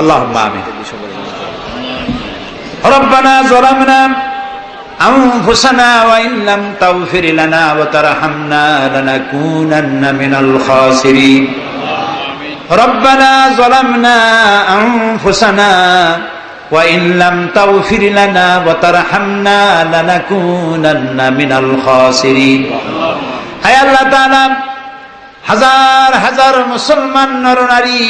আল্লাহ আমি ربنا ظلمنا أنفسنا وإن لم تغفر لنا وترحمنا لنكونن من الخاسرين ربنا ظلمنا أنفسنا وإن لم تغفر لنا وترحمنا لنكونن من الخاسرين হায় আল্লাহ তাআলা হাজার হাজার মুসলমান নরনারী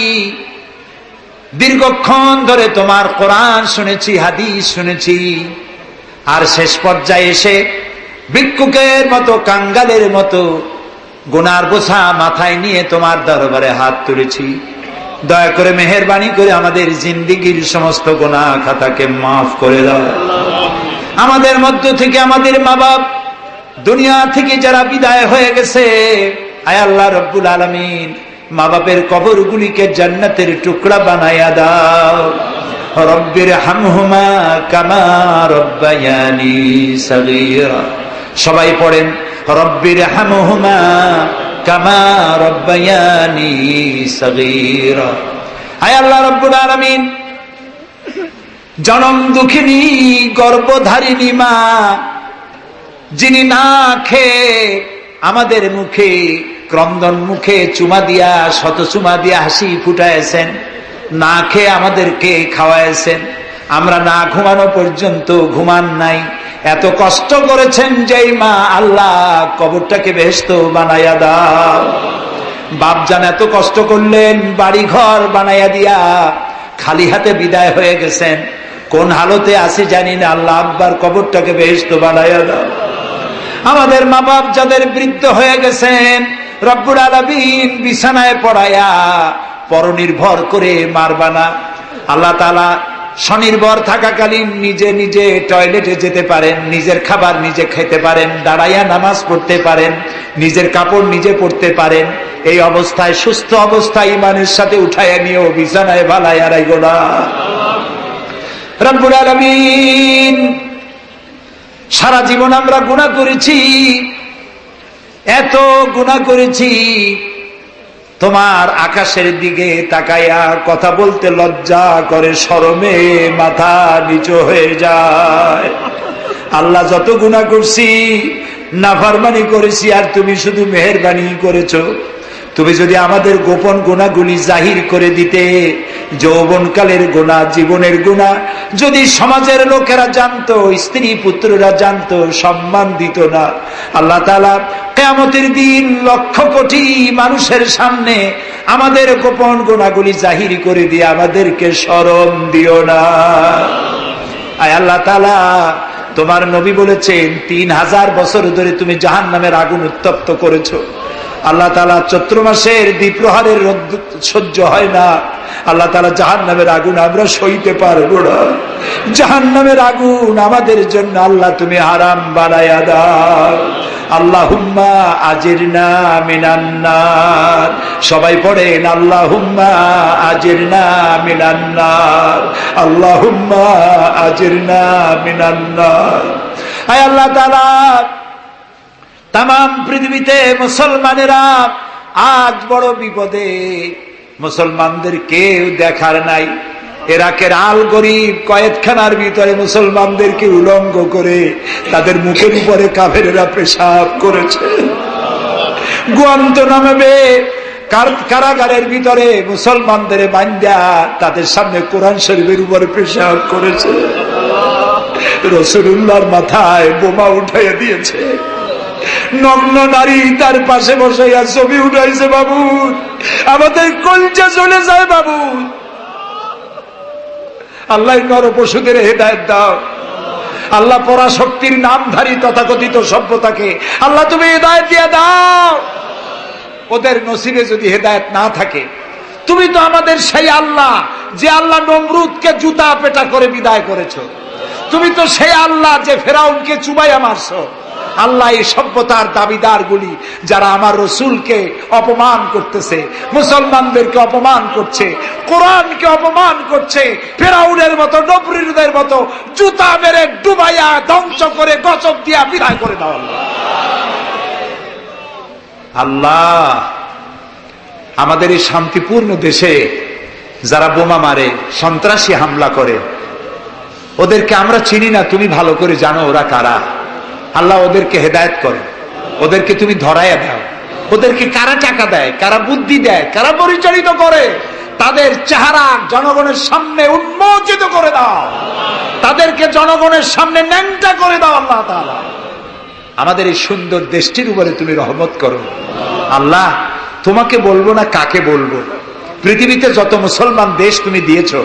দীর্ঘক্ষণ ধরে তোমার কোরআন শুনেছি, হাদিস শুনেছি। আর শেষ পর্যায়ে এসে ভিক্ষুকের মতো, কাঙ্গালের মতো গুনার বোঝা মাথায় নিয়ে তোমার দরবারে হাত তুলেছি। দয়া করে মেহরবানি করে আমাদের জিন্দিগির সমস্ত গোনা খাতাকে মাফ করে দাও। আমাদের মধ্য থেকে আমাদের মা বাপ দুনিয়া থেকে যারা বিদায় হয়ে গেছে, আয় আল্লাহ রব্বুল আলমিন মা বাপের কবর গুলিকে জান্নাতের টুকরা বানাইয়া দাও। রব্বির হামহুমা কামা রব্বায়ানি সগীরা। সবাই পড়েন, রব্বির হামহুমা কামা রব্বায়ানি সগীরা। আয় আল্লাহ রব্বুল আলামিন, জনম দুঃখিনী, গর্ভধারিণী মা, যিনি না খেয়ে আমাদের মুখে ক্রন্দন মুখে চুমা দিয়া, শত চুমা দিয়া হাসি ফুটাইছেন না খেয়ে আমাদেরকে খাওয়াইছেন আমরা না ঘুমানো পর্যন্ত ঘুমান নাই। এত কষ্ট করেছেন যেই মা আল্লাহ, কবরটাকে বেহেস্ত বানাইয়া দাও। বাপজান এত কষ্ট করলেন বাড়ি ঘর বানাইয়া দিয়া খালি হাতে বিদায় হয়ে গেছেন। কোন হালতে আসি জানি না, আল্লাহ আব্বার কবরটাকে বেহেস্ত বানাইয়া দাও। আমাদের মা বাপ যাদের বৃদ্ধ হয়ে গেছেন রব্বুর আলমিন বিছানায় পড়ায়া পরনির্ভর করে মারবানা আল্লাহ তালা স্বনির্ভর থাকাকালীন নিজে নিজে টয়লেটে যেতে পারেন, নিজের খাবার নিজে খেতে পারেন, দাঁড়াইয়া নামাজ পড়তে পারেন, নিজের কাপড় নিজে পড়তে পারেন। এই অবস্থায়, সুস্থ অবস্থায় ইমানের সাথে উঠাইয়া নিয়েও বিছানায় ভালাইয়া রাইগো না। রব্বুর আলমিন সারা জীবন আমরা গুণা করেছি। এত গুণা করেছি। তোমার আকাশের দিকে তাকাইয়া কথা বলতে লজ্জা করে সরমে মাথা নিচু হয়ে যায়। আল্লাহ যত গুণা করছি না নাফারমানি করেছি আর তুমি শুধু মেহরবানি করেছ। তুমি যদি আমাদের গোপন গুণাগুলি জাহির করে দিতে, যৌবনকালের গোনা জীবনের গুণা, যদি সমাজের লোকেরা জানতো, স্ত্রী পুত্ররা জানতো, সম্মান দিত না, আল্লাহ তালা দিন লক্ষ কোটি মানুষের সামনে আমাদের গোপন গুণাগুলি জাহির করে দিয়ে আমাদেরকে স্মরণ দিও না। আয় আল্লাহ তালা তোমার নবী বলেছেন, তিন হাজার বছর ধরে তুমি জাহান নামের আগুন উত্তপ্ত করেছ। আল্লাহ তালা চৈত্র মাসের দ্বীপ্রহারের সহ্য হয় না। আল্লাহ তালা জাহান নামের আগুন আমরা সইতে পারব না। জাহান নামের আগুন আমাদের জন্য আল্লাহ তুমি আরাম বানায়া দাও। আল্লাহুম্মা আজির না মিনান্নার সবাই পড়েন, আল্লাহুম্মা আজির না মিনান্নার আল্লাহুম্মা আজির না মিনান্নার আয় আল্লাহ তালা তাম পৃথিবীতে মুসলমানেরা আজ বড় বিপদে। মুসলমানদের কেউ দেখার নাই। এরাকের আল গরিব কয়েকখানার ভিতরে মুসলমানদেরকে উলঙ্গ করে তাদের মুখের উপরে কাফেরেরা পেশাব করেছে। গুয়ান্ত নামবে কারাগারের ভিতরে মুসলমানদের বান্ধা তাদের সামনে কোরআন শরীফের উপরে পেশাব করেছে। রসুল্লাহর মাথায় বোমা উঠাইয়া দিয়েছে। নগ্ন নারী তার পাশে বসে ছবি উঠাইছে বাবু। আমাদের কলচা চলে যায় বাবু। আল্লাহ নর পশুদের হেদায়ত দাও। আল্লাহ পরাশক্তির নামধারী তথাকথিত সভ্যতাকে আল্লাহ তুমি হেদায়ত দিয়ে দাও। ওদের নসিবে যদি হেদায়ত না থাকে, তুমি তো আমাদের সেই আল্লাহ, যে আল্লাহ নমরুদকে জুতা পেটা করে বিদায় করেছ। তুমি তো সেই আল্লাহ যে ফেরাউনকে চুবাইয়া মারছো। আল্লাহ এই সভ্যতার দাবিদার গুলি যারা আমার রসুলকে অপমান করতেছে, মুসলমানদেরকে অপমান করছে, কোরআনকে অপমান করছে, ফেরাউনের মতো নবরীদের মতো, জুতা মেরে ডুবাইয়া ধ্বংস করে গচক দিয়া বিদায় করে দাও আল্লাহ, আমাদের এই শান্তিপূর্ণ দেশে যারা বোমা মারে, সন্ত্রাসী হামলা করে, ওদেরকে আমরা চিনি না, তুমি ভালো করে জানো ওরা কারা। আল্লাহ ওদেরকে হেদায়ত করো। ওদেরকে তুমি ধরাইয়া দাও। ওদেরকে কারা টাকা দেয়, কারা বুদ্ধি দেয়, কারা পরিচালিত করে, তাদের চেহারা জনগণের সামনে উন্মোচিত করে দাও। তাদেরকে জনগণের সামনে ন্যাংটা করে দাও আল্লাহ আমাদের এই সুন্দর দেশটির উপরে তুমি রহমত করো। আল্লাহ, তোমাকে বলব না কাকে বলব? পৃথিবীতে যত মুসলমান দেশ তুমি দিয়েছ,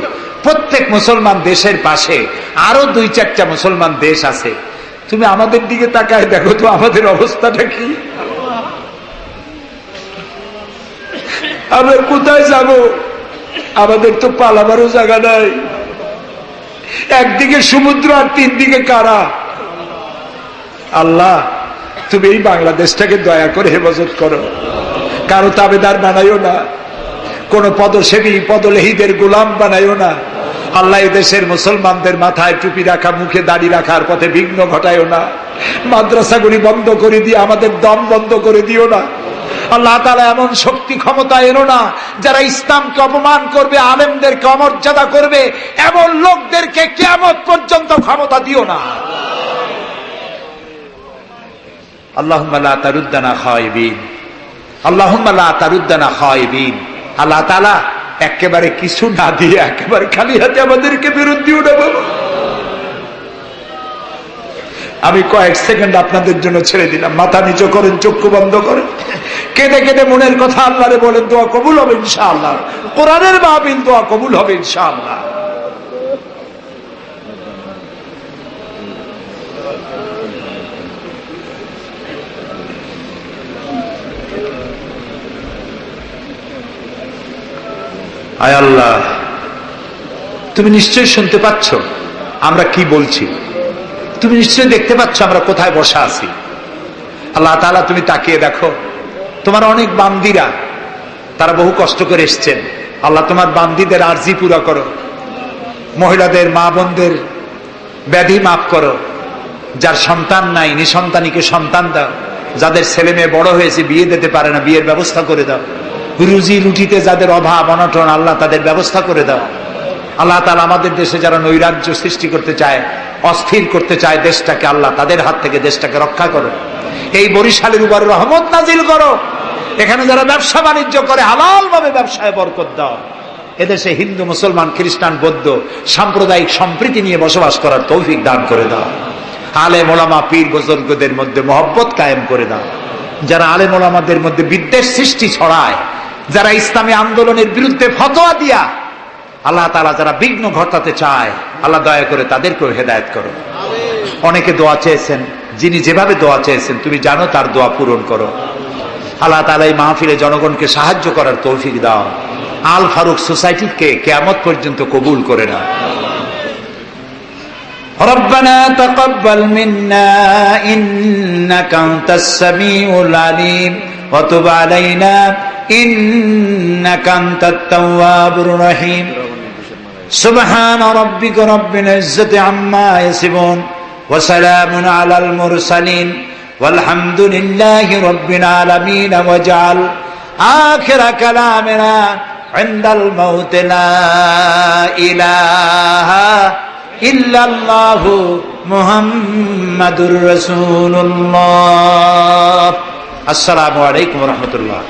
প্রত্যেক মুসলমান দেশের পাশে আরও দুই চারটা মুসলমান দেশ আছে। তুমি আমাদের দিকে তাকায় দেখো তো আমাদের অবস্থাটা কি? আমরা কোথায় যাব? আমাদের তো পালাবারও জায়গা নাই। একদিকে সমুদ্র আর তিন দিকে কারা? আল্লাহ, তুমি এই বাংলাদেশটাকে দয়া করে হেফাজত করো। কারও তাবেদার বানাইও না। কোন পদসেবী, পদলেহীদের গোলাম বানাইও না। আল্লাহ দেশের মুসলমানদের মাথায় টুপি রাখা, মুখে দাড়ি রাখার পথে বিঘ্ন ঘটায়ও না। মাদ্রাসাগুলি বন্ধ করে দিয়ে, আমাদের দম বন্ধ করে দিও না। আল্লাহ তালা এমন শক্তি ক্ষমতা এনো না, যারা ইসলামকে অপমান করবে, আলেমদেরকে অমর্যাদা করবে, এমন লোকদেরকে কেমন পর্যন্ত ক্ষমতা দিও না। আল্লাহুম্মা লা তারুদ্দানা খায়বিন। আল্লাহ তাআলা একেবারে কিছু না দিয়ে একেবারে খালি হাতে আমাদেরকে বিরুদ্ধে উঠাবো আমি কয়েক সেকেন্ড আপনাদের জন্য ছেড়ে দিলাম, মাথা নিচু করেন, চক্ষু বন্ধ করেন। কেঁদে কেঁদে মনের কথা আল্লাহরে বলেন, দোয়া কবুল হবে ইনশাআল্লাহ। কোরআনের মাহবিল দোয়া কবুল হবে ইনশাআল্লাহ। আয় আল্লাহ, তুমি নিশ্চয়ই শুনতে পাচ্ছ আমরা কি বলছি। তুমি নিশ্চয়ই দেখতে পাচ্ছ আমরা কোথায় বসা আছি। আল্লাহ তাআলা, তুমি তাকিয়ে দেখো, তোমার অনেক বান্দিরা, তারা বহু কষ্ট করে এসছেন। আল্লাহ, তোমার বান্দিদের আর্জি পুরা করো। মহিলাদের, মা বোনদের ব্যাধি মাফ করো। যার সন্তান নাই, নিঃসন্তানীকে সন্তান দাও। যাদের ছেলে মেয়ে বড় হয়েছে, বিয়ে দিতে পারে না, বিয়ের ব্যবস্থা করে দাও। রুজি রুটিতে যাদের অভাব, অনটন, আল্লাহ তাদের ব্যবস্থা করে দাও। আল্লাহ তালা আমাদের দেশে যারা নৈরাজ্য সৃষ্টি করতে চায়, অস্থির করতে চায়, দেশটাকে আল্লাহ তাদের হাত থেকে দেশটাকে রক্ষা করো। এই বরিশালের উপর রহমত নাজিল করো। এখানে যারা ব্যবসা বাণিজ্য করে হালাল ভাবে ব্যবসায় বরকত দাও। এদেশে হিন্দু, মুসলমান, খ্রিস্টান, বৌদ্ধ সাম্প্রদায়িক সম্প্রীতি নিয়ে বসবাস করার তৌফিক দান করে দাও। আলে মোলামা পীর, বুজুর্গদের মধ্যে মহব্বত কায়েম করে দাও। যারা আলে মোলামাদের মধ্যে বিদ্বেষ সৃষ্টি ছড়ায় যারা ইসলামী আন্দোলনের বিরুদ্ধে ফতোয়া দিয়া আল্লাহ তালা যারা বিঘ্ন ঘটাতে চায় আল্লাহ দয়া করে তাদেরকেও হেদায়ত করো অনেকে দোয়া চেয়েছেন যিনি যেভাবে দোয়া চেয়েছেন তুমি জানো তার দোয়া পূরণ করো আল্লাহ তালা এই মাহফিলে জনগণকে সাহায্য করার তৌফিক দাও আল ফারুক সোসাইটিকে কেয়ামত পর্যন্ত কবুল করে না ربنا تقبل منا إنك أنت السميع العليم وتب علينا إنك أنت التواب الرحيم سبحان ربك رب العزة عما يصفون وسلام على المرسلين والحمد لله رب العالمين واجعل آخر كلامنا عند الموت لا إله إلا الله محمد رسول الله السلام عليكم ورحمة الله